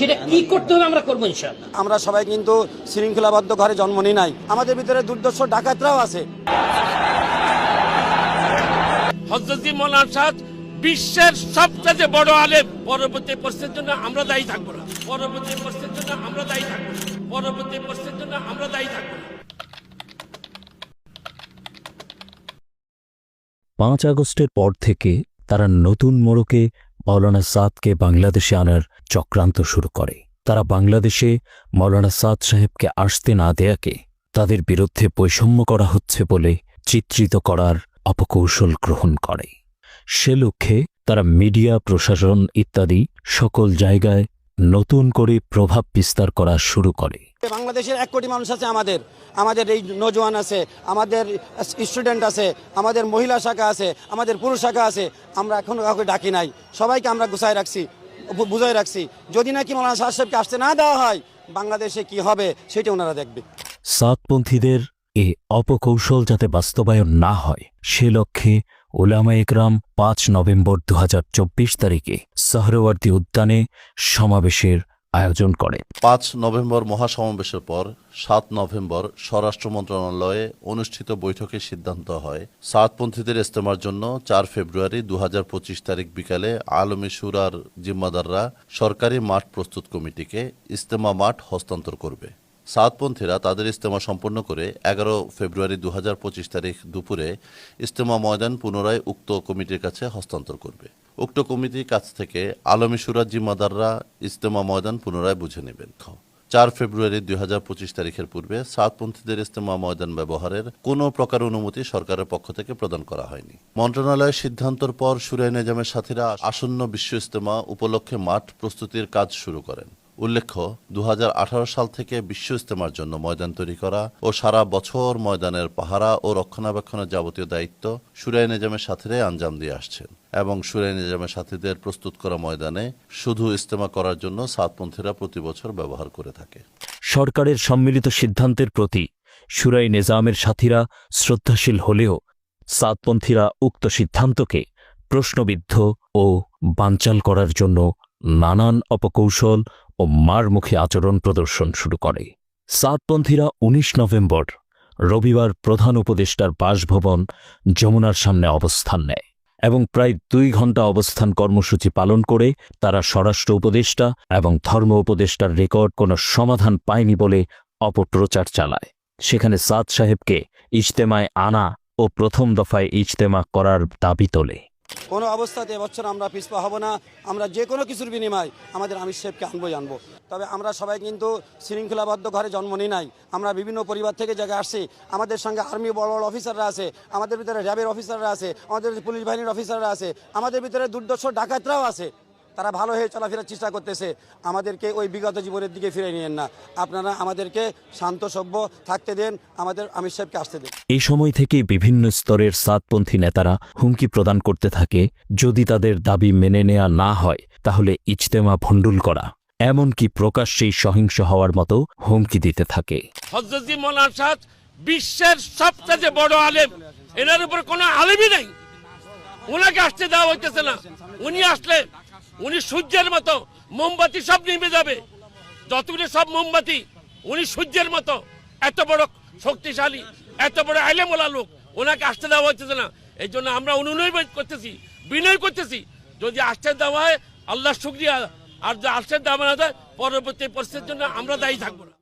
সেটা কি করতে হবে আমরা করব ইনশাআল্লাহ। আমরা সবাই কিন্তু শৃঙ্খলাবদ্ধ ঘরে জন্ম নিই নাই। আমাদের ভিতরে দুর্দর্শ ডাকাতরাও আছে। হজরতি মৌলানা সাদ বিশ্বের সবচেয়ে বড় আলেম। পরবর্তী প্রশ্নের জন্য আমরা দায়ী থাকব না। পরবর্তী প্রশ্নের জন্য আমরা দায়ী থাকব না। পরবর্তী প্রশ্নের জন্য আমরা দায়ী থাকব না। পাঁচ আগস্টের পর থেকে তারা নতুন মোড়কে মৌলানা সাদকে বাংলাদেশে আনার চক্রান্ত শুরু করে। তারা বাংলাদেশে মৌলানা সাদ সাহেবকে আসতে না দেয়াকে তাদের বিরুদ্ধে বৈষম্য করা হচ্ছে বলে চিত্রিত করার অপকৌশল গ্রহণ করে। সে লক্ষ্যে তারা মিডিয়া, প্রশাসন ইত্যাদি সকল জায়গায় নতুন করে প্রভাব বিস্তার করা শুরু করে। বাংলাদেশের এক কোটি মানুষ আছে আমাদের। আমাদের এই নজওয়ান আছে, আমাদের স্টুডেন্ট আছে, আমাদের মহিলা শাখা আছে, আমাদের পুরুষ শাখা আছে। আমরা এখনও কাউকে ডাকি নাই। সবাইকে আমরা গুছায় রাখছি বুঝাই রাখছি। যদি নাকি মৌলানা শাহ সাহেবকে আসতে না দেওয়া হয়, বাংলাদেশে কি হবে সেটা ওনারা দেখবে। সাতপন্থীদের এ অপকৌশল যাতে বাস্তবায়ন না হয়, সে লক্ষ্যে ওলামা একরাম পাঁচ নভেম্বর দু হাজার চব্বিশ তারিখে সাহরওয়ার্দী উদ্যানে সমাবেশের আয়োজন করে। পাঁচ নভেম্বর মহাসমাবেশের পর সাত নভেম্বর স্বরাষ্ট্র মন্ত্রণালয়ে অনুষ্ঠিত বৈঠকে সিদ্ধান্ত হয়। সাতপন্থীদের ইস্তেমার জন্য চার ফেব্রুয়ারি দু হাজার পঁচিশ তারিখ বিকালে আলমী সুরার জিম্মাদাররা সরকারি মাঠ প্রস্তুত কমিটিকে ইস্তেমা মাঠ হস্তান্তর করবে। সাতপন্থীরা তাদের ইস্তেমা সম্পন্ন করে এগারো ফেব্রুয়ারি দু হাজার পঁচিশ তারিখ দুপুরে ইস্তেমা ময়দান পুনরায় উক্ত কমিটির কাছে হস্তান্তর করবে। উক্ত কমিটির কাছ থেকে আলমী সুরাজ জিম্মাদাররা ইস্তেমা ময়দান পুনরায় বুঝে নেবেন। চার ফেব্রুয়ারি দুই হাজার পঁচিশ তারিখের পূর্বে সাতপন্থীদের ইস্তেমা ময়দান ব্যবহারের কোনো প্রকার অনুমতি সরকারের পক্ষ থেকে প্রদান করা হয়নি। মন্ত্রণালয়ের সিদ্ধান্তর পর সুরাই নিজামের সাথীরা আসন্ন বিশ্ব ইস্তেমা উপলক্ষে মাঠ প্রস্তুতির কাজ শুরু করেন। উল্লেখ্য দু হাজার আঠারো সাল থেকে বিশ্ব ইস্তেমার জন্য ময়দান তৈরি করা ও সারা বছর ময়দানের পাহারা ও রক্ষণাবেক্ষণের যাবতীয় দায়িত্ব সুরাই নিজামের সাথীরাই আঞ্জাম দিয়ে আসছেন এবং সুরাই নিজামের সাথীদের প্রস্তুত করা ময়দানে শুধু ইস্তেমা করার জন্য সাতপন্থীরা প্রতি বছর ব্যবহার করে থাকে। সরকারের সম্মিলিত সিদ্ধান্তের প্রতি সুরাই নিজামের সাথীরা শ্রদ্ধাশীল হলেও সাতপন্থীরা উক্ত সিদ্ধান্তকে প্রশ্নবিদ্ধ ও বানচাল করার জন্য নানান অপকৌশল ও মারমুখী আচরণ প্রদর্শন শুরু করে। সাতপন্থীরা ১৯ নভেম্বর, রবিবার প্রধান উপদেষ্টার বাসভবন যমুনার সামনে অবস্থান নেয় এবং প্রায় দুই ঘণ্টা অবস্থান কর্মসূচি পালন করে তারা স্বরাষ্ট্র উপদেষ্টা এবং ধর্ম উপদেষ্টার রেকর্ড কোনো সমাধান পায়নি বলে অপপ্রচার চালায়। সেখানে সাদ সাহেবকে ইজতেমায় আনা ও প্রথম দফায় ইজতেমা করার দাবি তোলে। কোনো অবস্থাতে এবছর আমরা পিছপা হব না। আমরা যে কোনো কিছুর বিনিময় আমাদের আমির সাহেবকে আনব তবে আমরা সবাই কিন্তু শৃঙ্খলাবদ্ধ ঘরে জন্ম নিই নাই। আমরা বিভিন্ন পরিবার থেকে জায়গায় আসছি। আমাদের সঙ্গে আর্মি বড় বড় অফিসাররা আছে। আমাদের ভিতরে র্যাবের অফিসাররা আছে। আমাদের পুলিশ বাহিনীর অফিসাররা আছে। আমাদের ভিতরে দুর্দর্শ ডাকাতরাও আছে। তারা ভালো হয়ে চলাফেরার চেষ্টা করতেছে। আমাদেরকে ওই বিগত জীবনের দিকে ফিরে নিয়েন না। আপনারা আমাদেরকে শান্ত, সভ্য থাকতে দেন। আমাদের আমির সাহেবকে আসতে দেন। এই সময় থেকেই বিভিন্ন স্তরের সাতপন্থী নেতারা হুমকি প্রদান করতে থাকে, যদি তাদের দাবি মেনে নেওয়া না হয়, তাহলে ইজতেমা ভণ্ডুল করা। এমনকি প্রকাশ্যেই সহিংস হওয়ার মতো হুমকি দিতে থাকে। বিশ্বের সবচেয়ে বড় আলেম। এনার উপর কোনো আলেমই নেই। ওনাকে আসতে দেওয়া হইতেছে না। উনি আসলে, উনি সূর্যের মতো, মোমবাতি সব নিভে যাবে। যতগুলো সব মোমবাতি, উনি সূর্যের মতো। এত বড় শক্তিশালী এত বড় আলেমোলা লোক, ওনাকে আসতে দেওয়া হচ্ছে না। এই জন্য আমরা অনুনয় করতেছি, বিনয় করতেছি। যদি আসতে দেওয়া হয় আল্লাহ শুক্রিয়া। আর যদি আসতে দেওয়া না পরবর্তী পরিস্থিতির জন্য আমরা দায়ী থাকব না।